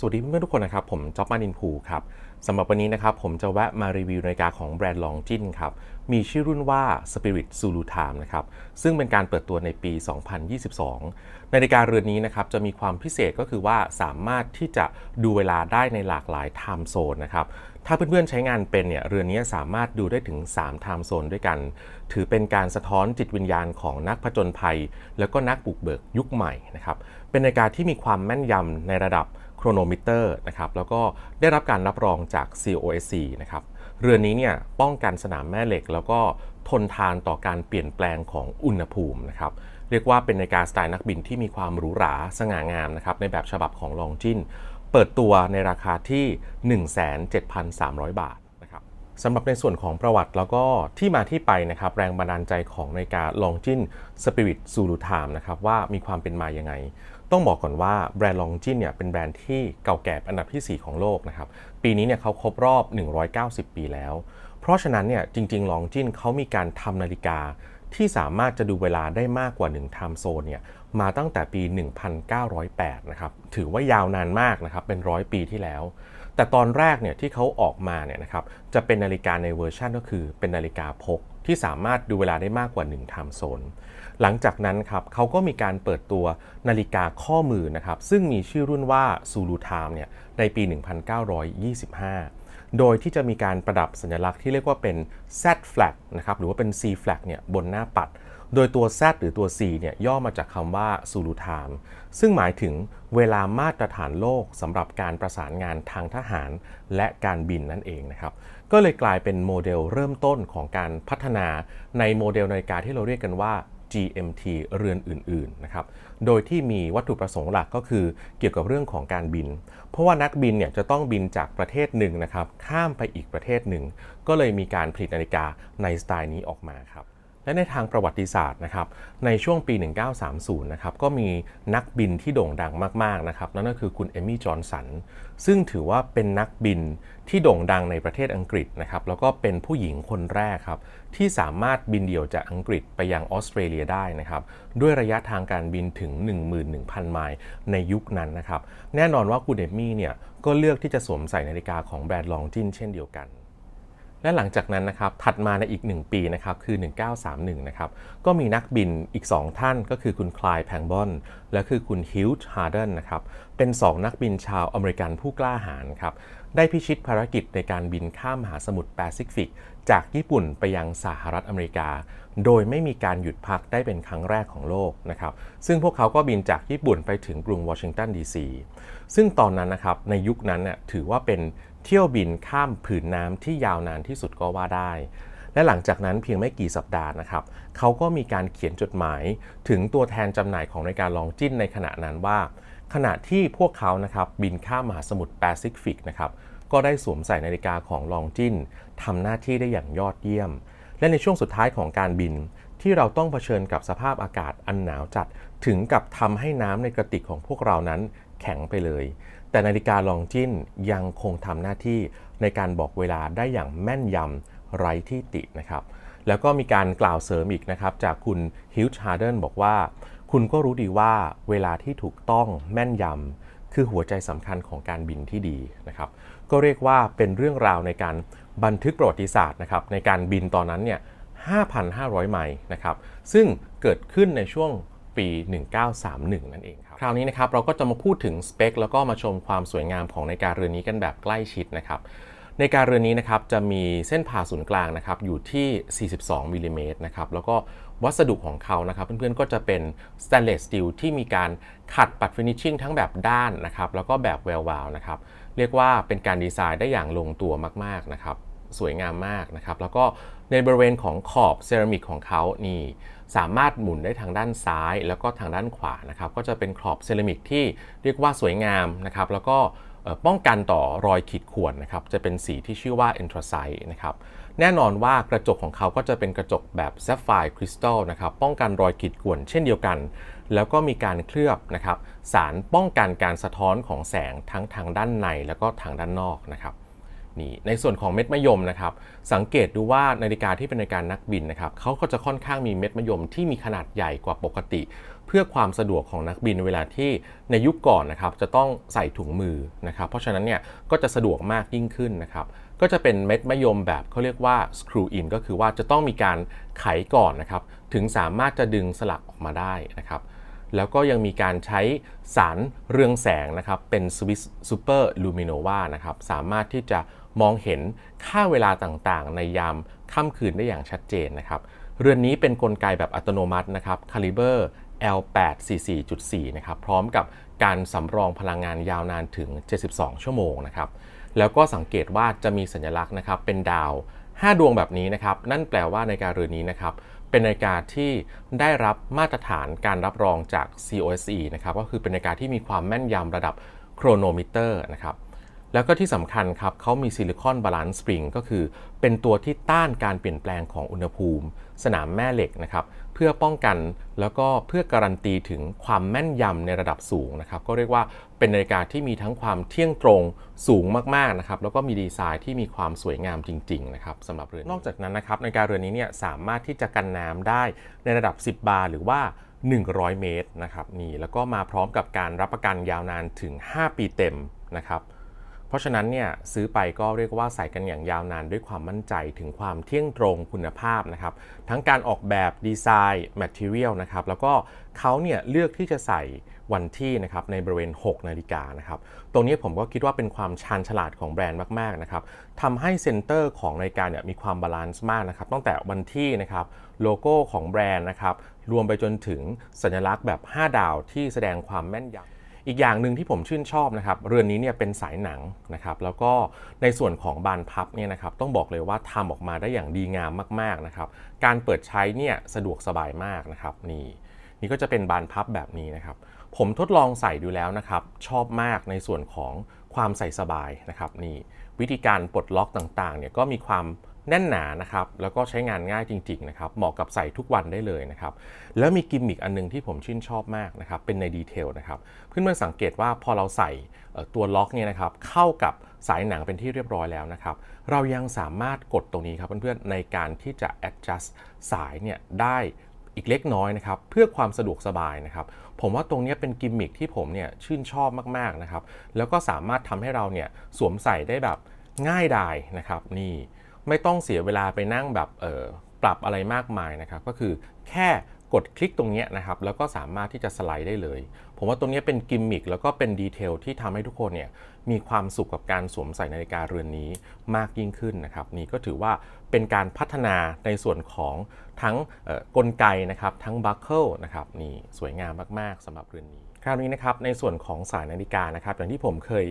สวัสดีเพื่อนๆทุกคนนะครับ ผมจ๊อบมานินภูครับสำหรับวันนี้นะครับ ผมจะแวะมารีวิวนาฬิกาของแบรนด์ลองจินครับ มีชื่อรุ่นว่า Spirit Zulu Time นะครับ ซึ่งเป็นการเปิดตัวในปี 2022 นาฬิกาเรือนนี้นะครับ จะมีความพิเศษก็คือว่าสามารถที่จะดูเวลาได้ในหลากหลายไทม์โซนนะครับ ถ้าเพื่อนๆใช้งานเป็นเนี่ยเรือนนี้สามารถดูได้ถึง3 time zone ด้วยกัน ถือเป็นการสะท้อนจิตวิญญาณของนักผจญภัย แล้วก็นักบุกเบิกยุคใหม่นะครับเป็นนาฬิกาที่มีความแม่นยำในระดับโครโนมิเตอร์นะครับแล้วก็ได้รับการรับรองจาก COSC นะครับเรือนนี้เนี่ยป้องกันสนามแม่เหล็ก แล้วก็ทนทานต่อการเปลี่ยนแปลงของอุณหภูมินะครับเรียกว่าเป็นนาฬิกาสไตล์นักบินที่มีความหรูหราสง่างามนะครับในแบบฉบับของลองจิน เปิดตัวในราคาที่ 17,300 บาทนะครับสำหรับในส่วนของประวัติแล้วก็ที่มาที่ไปนะครับแรงบันดาลใจของนาฬิกาลองจินสปิริตซูลูไทม์นะครับว่ามีความเป็นมายังไง ต้องบอกก่อนว่าแบรนด์ลองจินเนี่ยเป็นแบรนด์ที่เก่าแก่อันดับที่ 4 ของโลกนะครับปีนี้เนี่ยเขาครบรอบ 190 ปีแล้ว เพราะฉะนั้นเนี่ยจริงๆลองจินเขามีการทำนาฬิกาที่สามารถจะดูเวลาได้มากกว่า1 time zone เนี่ย มาตั้งแต่ปี 1908 นะครับ ถือว่ายาวนานมากนะครับ เป็นร้อยปีที่แล้ว แต่ตอนแรกเนี่ยที่เขาออกมาเนี่ยนะครับ จะเป็นนาฬิกาในเวอร์ชันก็คือเป็นนาฬิกาพกที่สามารถดูเวลาได้มากกว่า1 time zone หลังจากนั้นครับเขาก็มีการเปิดตัวนาฬิกาข้อมือนะครับ ซึ่งมีชื่อรุ่นว่า Zulu Time เนี่ยในปี 1925 โดยที่จะมีการประดับสัญลักษณ์ที่เรียกว่าเป็น Z flag นะครับ หรือว่าเป็น C flag เนี่ยบนหน้าปัด โดยตัว Z หรือตัว C เนี่ยย่อมาจากคำว่า Zulu Time ซึ่งหมายถึงเวลามาตรฐานโลกสำหรับการประสานงานทางทหารและการบินนั่นเองนะครับ ก็เลยกลายเป็นโมเดลเริ่มต้นของการพัฒนาในโมเดลนาฬิกาที่เราเรียกกันว่า GMT เรือนอื่น ๆ นะครับ โดยที่มีวัตถุประสงค์หลักก็คือเกี่ยวกับเรื่องของการบิน เพราะว่านักบินเนี่ยจะต้องบินจากประเทศหนึ่งนะครับ ข้ามไปอีกประเทศหนึ่ง ก็เลยมีการผลิตนาฬิกาในสไตล์นี้ออกมาครับ และในทางประวัติศาสตร์นะครับในช่วงปี 1930 นะครับก็มีนักบินที่โด่งดังมากๆนะครับนั่นก็คือคุณเอมี่จอห์นสันซึ่งถือว่าเป็นนักบินที่โด่งดังในประเทศอังกฤษนะครับแล้วก็เป็นผู้หญิงคนแรกครับที่สามารถบินเดี่ยวจากอังกฤษไปยังออสเตรเลียได้นะครับด้วยระยะทางการบินถึง 11,000 ไมล์ในยุคนั้นนะครับแน่นอนว่าคุณเอมี่เนี่ยก็เลือกที่จะสวมใส่นาฬิกาของแบรนด์ลองจินเช่นเดียวกัน และหลังจากนั้นนะครับถัดมาในอีก 1 ปีนะครับคือ 1931นะครับก็มีนักบินอีก 2 ท่านก็คือคุณคลายแพงบอนและคือคุณฮิลส์ฮาร์เดนนะครับเป็น 2 นักบินชาวอเมริกันผู้กล้าหาญครับได้พิชิตภารกิจในการบินข้ามมหาสมุทรแปซิฟิก จากญี่ปุ่นไปยังสหรัฐอเมริกา โดยไม่มีการหยุดพักได้เป็นครั้งแรกของโลกนะครับซึ่งพวกเขาก็บินจากญี่ปุ่นไปถึงกรุงวอชิงตันดีซีซึ่งตอนนั้นนะครับในยุคนั้นเนี่ยถือว่าเป็นเที่ยวบินข้ามผืนน้ำที่ยาวนานที่สุดก็ว่าได้ และหลังจากนั้นเพียงไม่กี่สัปดาห์นะครับ เขาก็มีการเขียนจดหมายถึงตัวแทนจำหน่ายของรายการลองจิ้นในขณะนั้นว่า ขณะที่พวกเขานะครับบินข้ามมหาสมุทรแปซิฟิกนะครับก็ได้สวมใส่นาฬิกาของลองจินทำหน้าที่ได้อย่างยอดเยี่ยม และในช่วงสุดท้ายของการบิน ที่เราต้องเผชิญกับสภาพอากาศอันหนาวจัด ถึงกับทำให้น้ำในกระติกของพวกเรานั้นแข็งไปเลย แต่นาฬิกาลองจินยังคงทำหน้าที่ในการบอกเวลาได้อย่างแม่นยำไร้ที่ตินะครับ แล้วก็มีการกล่าวเสริมอีกนะครับ จากคุณฮิลชาร์เดนบอกว่า คุณก็รู้ดีว่าเวลาที่ถูกต้องแม่นยำคือหัวใจสำคัญของการบินที่ดีนะครับ ก็เรียกว่าเป็นเรื่องราวในการบันทึกประวัติศาสตร์นะครับในการบินตอนนั้นเนี่ย 5,500 ไมล์นะครับ ซึ่งเกิดขึ้นในช่วง ปี 1931 นั่นเองครับ คราวนี้นะครับเราก็จะมาพูดถึงสเปคแล้วก็มาชมความสวยงามของนาฬิกาเรือนนี้กันแบบใกล้ชิดนะครับในการเรือนนี้นะครับจะมีเส้นผ่าศูนย์กลางนะครับอยู่ที่ 42มิลลิเมตรนะครับแล้วก็วัสดุของเขานะครับเพื่อนๆก็จะเป็นสแตนเลสสตีลที่มีการขัดปัดฟินิชชิ่งทั้งแบบด้านนะครับแล้วก็แบบแวววาวนะครับเรียกว่าเป็นการดีไซน์ได้อย่างลงตัวมากๆนะครับ สวยงามมากนะครับ แล้วก็ในบริเวณของขอบเซรามิกของเขานี่สามารถหมุนได้ทางด้านซ้าย แล้วก็ทางด้านขวานะครับ ก็จะเป็นขอบเซรามิกที่เรียกว่าสวยงามนะครับ แล้วก็ป้องกันต่อรอยขีดข่วนนะครับ จะเป็นสีที่ชื่อว่า anthracite นะครับ แน่นอนว่ากระจกของเขาก็จะเป็นกระจกแบบแซฟไฟร์คริสตัลนะครับ ป้องกันรอยขีดข่วนเช่นเดียวกัน แล้วก็มีการเคลือบนะครับ สารป้องกันการสะท้อนของแสงทั้งทางด้านในแล้วก็ทางด้านนอกนะครับ นี่ในส่วนของเม็ดมะยมนะครับ สังเกตดูว่านาฬิกาที่เป็นนาฬิกานักบินนะครับเขาก็จะค่อนข้างมีเม็ดมะยมที่มีขนาดใหญ่กว่าปกติ เพื่อความสะดวกของนักบินเวลาที่ในยุคก่อนนะครับจะต้องใส่ถุงมือนะครับ เพราะฉะนั้นเนี่ยก็จะสะดวกมากยิ่งขึ้นนะครับก็จะเป็นเม็ดมะยมแบบเขาเรียกว่า screw in ก็คือว่าจะต้องมีการไขก่อนนะครับ ถึงสามารถจะดึงสลักออกมาได้นะครับ แล้วก็ยังมีการใช้สารเรืองแสงนะครับเป็น Swiss Super Luminova นะครับสามารถที่จะมองเห็นค่าเวลาต่างๆ ในยามค่ำคืนได้อย่างชัดเจนนะครับเรือนนี้เป็นนกลไกแบบอัตโนมัตินะครับ Caliber L844.4 นะครับพร้อมกับการสำรองพลังงานยาวนานถึง 72 ชั่วโมงนะครับแล้วก็สังเกตว่าจะมีสัญลักษณ์นะครับเป็นดาว 5 ดวงแบบนี้นะครับนั่นแปลว่าในการเรือนนี้นะครับ เป็นนาฬิกาที่ได้รับมาตรฐานการรับรองจาก COSE นะครับก็คือเป็นนาฬิกาที่มีความแม่นยำระดับโครโนมิเตอร์นะครับ แล้วก็ที่สำคัญครับเขามีซิลิคอนบาลานซ์สปริงก็คือ เป็นตัวที่ต้านการเปลี่ยนแปลงของอุณหภูมิ สนามแม่เหล็กนะครับ เพื่อป้องกันแล้วก็เพื่อการันตีถึงความแม่นยำในระดับสูงนะครับ ก็เรียกว่าเป็นนาฬิกาที่มีทั้งความเที่ยงตรงสูงมากๆนะครับแล้วก็มีดีไซน์ที่มีความสวยงามจริงๆนะครับสำหรับเรือนนอกจากนั้นนะครับนาฬิกาเรือนนี้เนี่ยสามารถที่จะกันน้ำได้ในระดับ 10 บาร์หรือว่า100 เมตรนะครับนี่แล้วก็มาพร้อมกับการรับประกันยาวนานถึง 5 ปีเต็มนะครับ เพราะฉะนั้นเนี่ยซื้อไปก็เรียกว่าใส่กันอย่างยาวนานด้วยความมั่นใจถึงความเที่ยงตรงคุณภาพนะครับ ทั้งการออกแบบดีไซน์แมทเทียลนะครับ แล้วก็เขาเนี่ยเลือกที่จะใส่วันที่นะครับในบริเวณ 6 นาฬิกานะครับ ตรงนี้ผมก็คิดว่าเป็นความชาญฉลาดของแบรนด์มาก ๆ นะครับทำให้เซนเตอร์ของนาฬิกาเนี่ยมีความบาลานซ์มากนะครับ ตั้งแต่วันที่นะครับโลโก้ของแบรนด์นะครับ รวมไปจนถึงสัญลักษณ์แบบ 5 ดาวที่แสดงความแม่นยำ อีกอย่างหนึ่งที่ผมชื่นชอบนะครับเรือนนี้เนี่ยเป็นสายหนังนะครับแล้วก็ในส่วนของบานพับเนี่ยนะครับต้องบอกเลยว่าทำออกมาได้อย่างดีงามมากๆนะครับการเปิดใช้เนี่ยสะดวกสบายมากนะครับนี่นี่ก็จะเป็นบานพับแบบนี้นะครับผมทดลองใส่ดูแล้วนะครับชอบมากในส่วนของความใส่สบายนะครับนี่วิธีการปลดล็อกต่างๆเนี่ยก็มีความ แน่นหนานะครับแล้วก็ใช้งานง่ายจริงๆนะครับเหมาะกับใส่ทุกวันได้เลยนะครับแล้วมีกิมมิคอันนึงที่ผมชื่นชอบมากนะครับเป็นในดีเทลนะครับเพื่อนๆสังเกตว่าพอเราใส่ตัวล็อกเนี่ยนะครับเข้ากับสายหนังเป็นที่เรียบร้อยแล้วนะครับ เรายังสามารถกดตรงนี้ครับเพื่อนๆในการที่จะ adjust สายเนี่ยได้อีกเล็กน้อยนะครับเพื่อความสะดวกสบายนะครับ ผมว่าตรงนี้เป็นกิมมิคที่ผมเนี่ยชื่นชอบมากๆนะครับ แล้วก็สามารถทำให้เราเนี่ยสวมใส่ได้แบบง่ายดายนะครับนี่ ไม่ต้องเสียเวลาไปนั่งแบบเออปรับอะไรมากมายนะครับ ก็คือแค่กดคลิกตรงนี้นะครับ แล้วก็สามารถที่จะสไลด์ได้เลย ผมว่าตรงนี้เป็นกิมมิคแล้วก็เป็นดีเทลที่ทำให้ทุกคนเนี่ยมีความสุขกับการสวมใส่นาฬิกาเรือนนี้มากยิ่งขึ้นนะครับ นี่ก็ถือว่าเป็นการพัฒนาในส่วนของทั้งกลไกนะครับ ทั้งบัคเกิลนะครับนี่สวยงามมาก ๆสำหรับเรือนนี้ คราวนี้นะครับในส่วนของสายนาฬิกานะครับ อย่างที่ผมเคย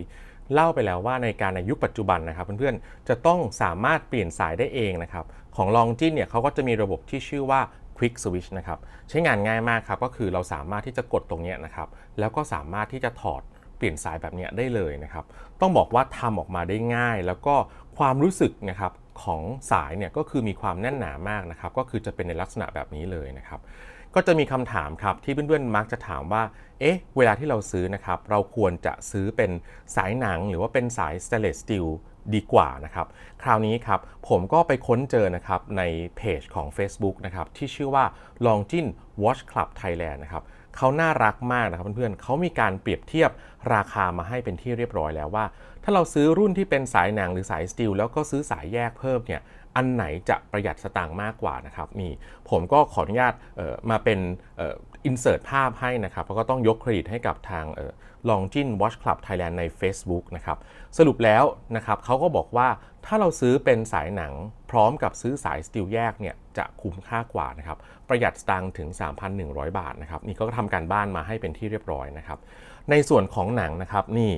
เล่าไปแล้วว่าในการในยุคปัจจุบันนะครับเพื่อนๆจะต้องสามารถเปลี่ยนสายได้เองนะครับของลองจินเนี่ยเขาก็จะมีระบบที่ชื่อว่า Quick Switch นะครับใช้งานง่ายมากครับก็คือเราสามารถที่จะกดตรงนี้นะครับแล้วก็สามารถที่จะถอดเปลี่ยนสายแบบนี้ได้เลยนะครับต้องบอกว่าทำออกมาได้ง่าย แล้วก็ความรู้สึกนะครับของสายเนี่ยก็คือมีความแน่นหนามากนะครับก็คือจะเป็นในลักษณะแบบนี้เลยนะครับ ก็จะมีคำถามครับที่เพื่อนๆมักจะถามว่า เอ๊ะ เวลาที่เราซื้อนะครับ เราควรจะซื้อเป็นสายหนังหรือว่าเป็นสาย stainless steel ดีกว่านะครับ คราวนี้ครับผมก็ไปค้นเจอนะครับในเพจของ Facebook นะครับที่ชื่อว่า Longin Watch Club Thailand นะครับเขาน่ารักมากนะครับเพื่อนๆเขามีการเปรียบเทียบราคามาให้เป็นที่เรียบร้อยแล้วว่า ถ้าเราซื้อรุ่นที่เป็นสายหนังหรือสายสตีลแล้วก็ซื้อสายแยกเพิ่มเนี่ย อันไหนจะประหยัดสตางค์มากกว่านะครับนี่ผมก็ขออนุญาตมาเป็นอินเสิร์ตภาพให้นะครับแล้วก็ต้องยกเครดิตให้กับทางลองจิน Watch Club Thailand ใน Facebook นะครับสรุปแล้วนะครับเขาก็บอกว่าถ้าเราซื้อเป็นสายหนังพร้อมกับซื้อสายสตีลแยกเนี่ยจะคุ้มค่ากว่านะครับประหยัดสตางค์ถึง 3,100 บาทนะครับนี่ก็ทำการบ้านมาให้เป็นที่เรียบร้อยนะครับในส่วนของหนังนะครับนี่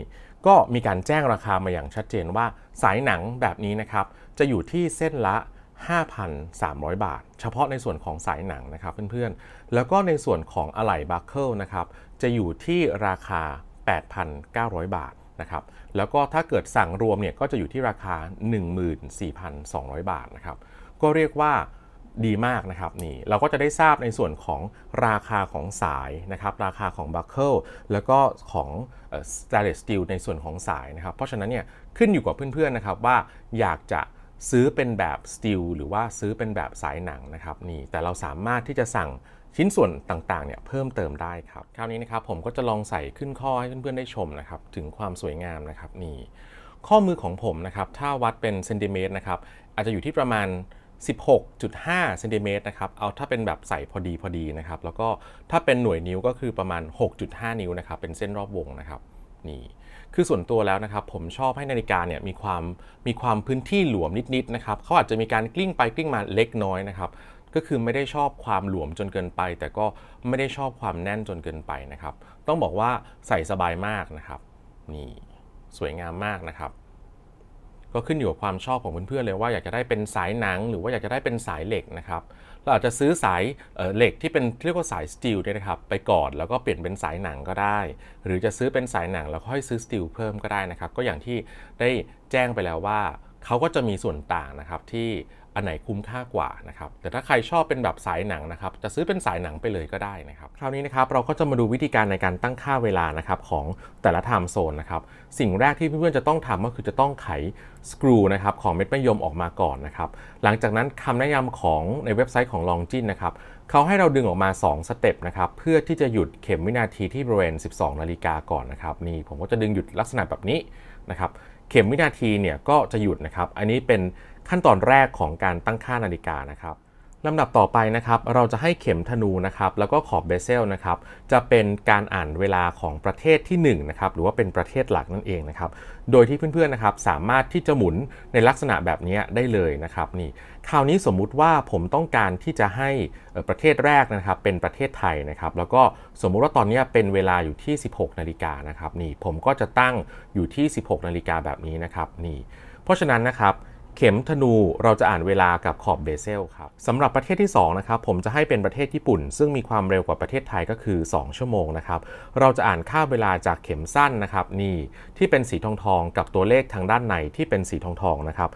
ก็มีการแจ้งราคามาอย่างชัดเจนว่าสายหนังแบบนี้นะครับ จะอยู่ที่เส้นละ 5,300 บาท เฉพาะในส่วนของสายหนังนะครับเพื่อนๆ แล้วก็ในส่วนของอะไหล่บัคเกิลนะครับจะอยู่ที่ราคา 8,900 บาทนะครับแล้วก็ถ้าเกิดสั่งรวมเนี่ยก็จะอยู่ที่ราคา 14,200 บาทนะครับก็เรียกว่าดีมากนะครับนี่เราก็จะได้ทราบในส่วนของราคาของสายนะครับราคาของบัคเกิลแล้วก็ของสแตนเลสสตีลในส่วนของสายนะครับเพราะฉะนั้นเนี่ยขึ้นอยู่กับเพื่อนๆนะครับว่าอยากจะ ซื้อเป็นแบบสตีลหรือว่าซื้อเป็นแบบสายหนังนะครับนี่แต่เราสามารถที่จะสั่งชิ้นส่วนต่างๆเนี่ยเพิ่มเติมได้ครับคราวนี้นะครับผมก็จะลองใส่ขึ้นข้อให้เพื่อนๆได้ชมนะครับถึงความสวยงามนะครับนี่ข้อมือของผมนะครับถ้าวัดเป็นเซนติเมตรนะครับอาจจะอยู่ที่ประมาณ 16.5เซนติเมตรนะครับเอาถ้าเป็นแบบใส่พอดีพอดีนะครับแล้วก็ถ้าเป็นหน่วยนิ้วก็คือประมาณ 6.5 นิ้วนะครับเป็นเส้นรอบวงนะครับนี่ คือส่วนตัวแล้วนะครับผมชอบให้นาฬิกาเนี่ยมีความมีความพื้นที่หลวมนิดๆนะครับเขาอาจจะมีการกลิ้งไปกลิ้งมาเล็กน้อยนะครับก็คือไม่ได้ชอบความหลวมจนเกินไป แต่ก็ไม่ได้ชอบความแน่นจนเกินไปนะครับ ต้องบอกว่าใส่สบายมากนะครับนี่สวยงามมากนะครับ ก็ขึ้นอยู่กับความชอบของเพื่อนๆเลยว่าอยากจะได้เป็นสายหนังหรือว่าอยากจะได้เป็นสายเหล็กนะครับเราอาจจะซื้อสายเหล็กที่เป็นเรียกว่าสายสตีลเนี่ยนะครับไปก่อนแล้วก็เปลี่ยนเป็นสายหนังก็ได้ หรือจะซื้อเป็นสายหนังแล้วค่อยซื้อสตีลเพิ่มก็ได้นะครับก็อย่างที่ได้แจ้งไปแล้วว่าเขาก็จะมีส่วนต่างนะครับที่ อันไหนคุ้มค่ากว่านะครับแต่ถ้าใครชอบเป็นแบบสายหนังนะครับจะซื้อเป็นสายหนังไปเลยก็ได้นะครับคราวนี้นะครับเราก็จะมาดูวิธีการในการตั้งค่าเวลานะครับของแต่ละไทม์โซนนะครับสิ่งแรกที่เพื่อนๆจะต้องทำก็คือจะต้องไขสกรูนะครับของเม็ดมะยมออกมาก่อนนะครับหลังจากนั้นคำแนะนำของในเว็บไซต์ของลองจินนะครับเขาให้เราดึงออกมา 2 สเต็ปนะครับเพื่อที่จะหยุดเข็มวินาทีที่บริเวณ 12 นาฬิกาก่อนนะครับนี่ผมก็จะดึงหยุดลักษณะแบบนี้นะครับเข็มวินาทีเนี่ยก็จะหยุดนะครับอันนี้เป็น ขั้นตอนแรกของการตั้งค่านาฬิกานะครับลำดับต่อไปนะครับเราจะให้เข็มธนูนะครับแล้วก็ขอบเบเซลนะครับจะเป็นการอ่านเวลาของประเทศที่1นะครับหรือว่าเป็นประเทศหลักนั่นเองนะครับโดยที่เพื่อนๆนะครับสามารถที่จะหมุนในลักษณะแบบนี้ได้เลยนะครับนี่คราวนี้สมมุติว่าผมต้องการที่จะให้ประเทศแรกนะครับเป็นประเทศไทยนะครับแล้วก็สมมุติว่าตอนนี้เป็นเวลาอยู่ที่ 16 นาฬิกานะครับนี่ผมก็จะตั้งอยู่ที่ 16 นาฬิกาแบบนี้นะครับนี่เพราะฉะนั้นนะครับ เข็มธนูเราจะอ่านเวลากับขอบเบเซลครับสำหรับประเทศที่2นะครับผมจะให้เป็นประเทศญี่ปุ่น ซึ่งมีความเร็วกว่าประเทศไทยก็คือ 2 ชั่วโมงนะครับเราจะอ่านค่าเวลาจากเข็มสั้นนะครับนี่ที่เป็นสีทองทองกับตัวเลขทางด้านในที่เป็นสีทองทองนะครับ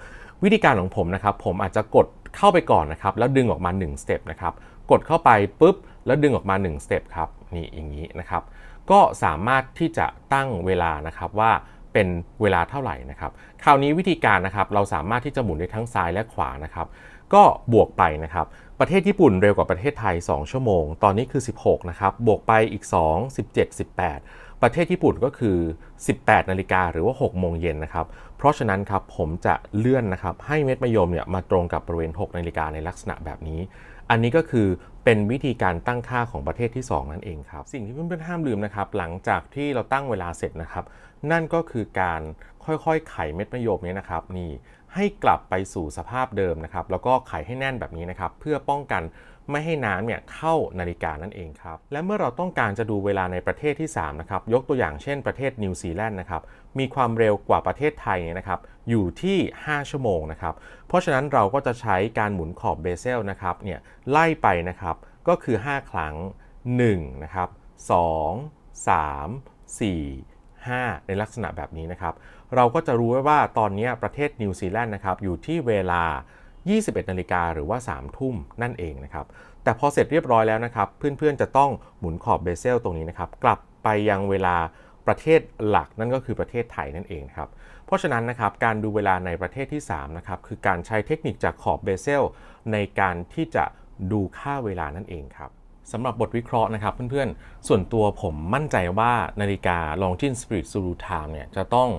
วิธีการของผมนะครับผมอาจจะกดเข้าไปก่อนนะครับแล้วดึงออกมา1สเต็ปนะครับกดเข้าไปปุ๊บแล้วดึงออกมา1สเต็ปครับนี่อย่างนี้นะครับก็สามารถที่จะตั้งเวลานะครับว่า เป็นเวลาเท่าไหร่นะครับ คราวนี้วิธีการนะครับเราสามารถที่จะหมุนได้ทั้งซ้ายและขวานะครับ ก็บวกไปนะครับ ประเทศญี่ปุ่นเร็วกว่าประเทศไทย 2 ชั่วโมง ตอนนี้คือ 16 นะครับ บวกไปอีก 2 17 18 ประเทศญี่ปุ่นก็คือ 18 นาฬิกาหรือว่า 6 โมงเย็นนะครับ เพราะฉะนั้นครับผมจะเลื่อนนะครับให้เม็ดมะยมเนี่ยมาตรงกับบริเวณ 6 นาฬิกาในลักษณะแบบนี้อันนี้ก็คือเป็นวิธีการตั้งค่าของประเทศที่ 2 นั่นเองครับ สิ่งที่เพื่อนๆห้ามลืมนะครับ หลังจากที่เราตั้งเวลาเสร็จนะครับ นั่นก็คือการค่อยๆ ไขเม็ดมะยมนี้นะครับนี่ให้กลับไปสู่สภาพเดิมนะครับ แล้วก็ไขให้แน่นแบบนี้นะครับ เพื่อป้องกันไม่ให้น้ำเนี่ยเข้านาฬิกานั่นเองครับ และเมื่อเราต้องการจะดูเวลาในประเทศที่ 3 นะครับ ยกตัวอย่างเช่นประเทศนิวซีแลนด์นะครับ มีความเร็วกว่าประเทศไทยเนี่ยนะครับ อยู่ที่ 5 ชั่วโมงนะครับ เพราะฉะนั้นเราก็จะใช้การหมุนขอบเบเซลนะครับเนี่ยไล่ไปนะครับ ก็คือ 5 ครั้ง 1 นะครับ 2 3 4 5 ในลักษณะแบบนี้นะครับ เราก็จะรู้ไว้ว่าตอนนี้ประเทศนิวซีแลนด์นะครับอยู่ที่เวลา 21 นาฬิกาหรือว่า 3 ทุ่มนั่นเองนะครับ แต่พอเสร็จเรียบร้อยแล้วนะครับ เพื่อนๆจะต้องหมุนขอบเบเซลตรงนี้นะครับ กลับไปยังเวลาประเทศหลักนั่นก็คือประเทศไทยนั่นเองครับ เพราะฉะนั้นนะครับการดูเวลาในประเทศที่3นะครับคือการใช้เทคนิคจากขอบเบเซลในการที่จะดูค่าเวลานั่นเองครับ สำหรับบทวิเคราะห์นะครับเพื่อนๆ ส่วนตัวผมมั่นใจว่านาฬิกา Longines Spirit Zulu Time เนี่ยจะต้อง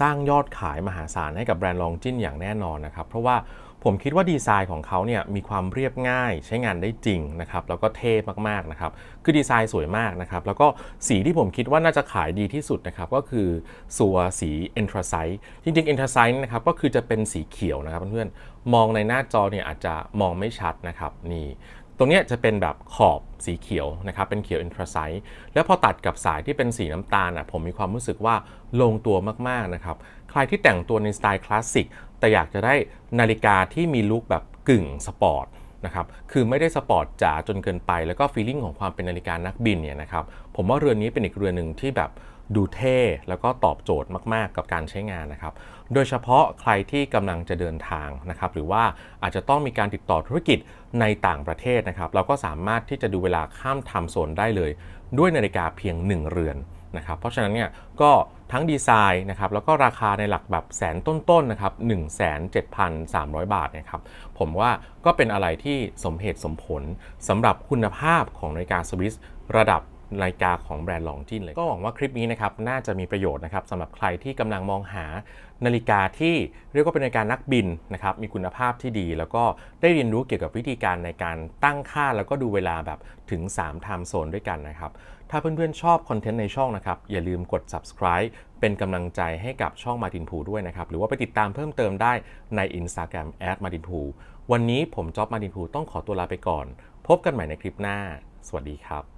สร้างยอดขายมหาศาลให้กับแบรนด์ Longines อย่างแน่นอนนะครับ เพราะว่าผมคิดว่าดีไซน์ของเขาเนี่ยมีความเรียบง่ายใช้งานได้จริงนะครับแล้วก็เท่มากๆนะครับคือดีไซน์สวยมากนะครับแล้วก็สีที่ผมคิดว่าน่าจะขายดีที่สุดนะครับก็คือสัวสี Anthracite จริงๆ Anthracite นะครับก็คือจะเป็นสีเขียวนะครับเพื่อนๆมองในหน้าจอเนี่ยอาจจะมองไม่ชัดนะครับนี่ ตรงนี้จะเป็นแบบขอบสีเขียวนะครับเป็นเขียวอินทราไซต์แล้วพอตัดกับสายที่เป็นสีน้ำตาลอะผมมีความรู้สึกว่าลงตัวมากๆนะครับใครที่แต่งตัวในสไตล์คลาสสิกแต่อยากจะได้นาฬิกาที่มีลุคแบบกึ่งสปอร์ต นะครับคือไม่ได้สปอร์ตจ๋าจนเกินไป แล้วก็ฟีลิ่งของความเป็นนาฬิกานักบินเนี่ยนะครับผมว่าเรือนนี้เป็นอีกเรือนหนึ่งที่แบบดูเท่แล้วก็ตอบโจทย์มากๆ กับการใช้งานนะครับ โดยเฉพาะใครที่กำลังจะเดินทางนะครับ หรือว่าอาจจะต้องมีการติดต่อธุรกิจในต่างประเทศนะครับ เราก็สามารถที่จะดูเวลาข้ามไทม์โซนได้เลย ด้วยนาฬิกาเพียง 1 เรือนนะครับ เพราะฉะนั้นเนี่ยก็ ทั้งดีไซน์นะครับแล้วก็ราคาในหลักแบบแสนต้นๆนะครับ17,300 บาทนะครับผมว่าก็เป็นอะไรที่สมเหตุสมผลสำหรับคุณภาพของนาฬิกาสวิสระดับ นาฬิกาของแบรนด์ลองจินเลย ก็หวังว่าคลิปนี้นะครับน่าจะมีประโยชน์นะครับสำหรับใครที่กำลังมองหานาฬิกาที่เรียกว่าเป็นนาฬิกานักบินนะครับมีคุณภาพที่ดี แล้วก็ได้เรียนรู้เกี่ยวกับวิธีการในการตั้งค่า แล้วก็ดูเวลาแบบถึง3 time zone ด้วยกันนะครับถ้าเพื่อนๆชอบคอนเทนต์ในช่องนะครับอย่าลืมกด subscribe เป็นกำลังใจให้กับช่อง Martin Pu ด้วยนะครับหรือว่าไปติดตามเพิ่มเติมได้ใน Instagram @martinpu วันนี้ผมจ๊อบ Martin Pu ต้องขอตัวลาไปก่อน พบกันใหม่ในคลิปหน้า สวัสดีครับ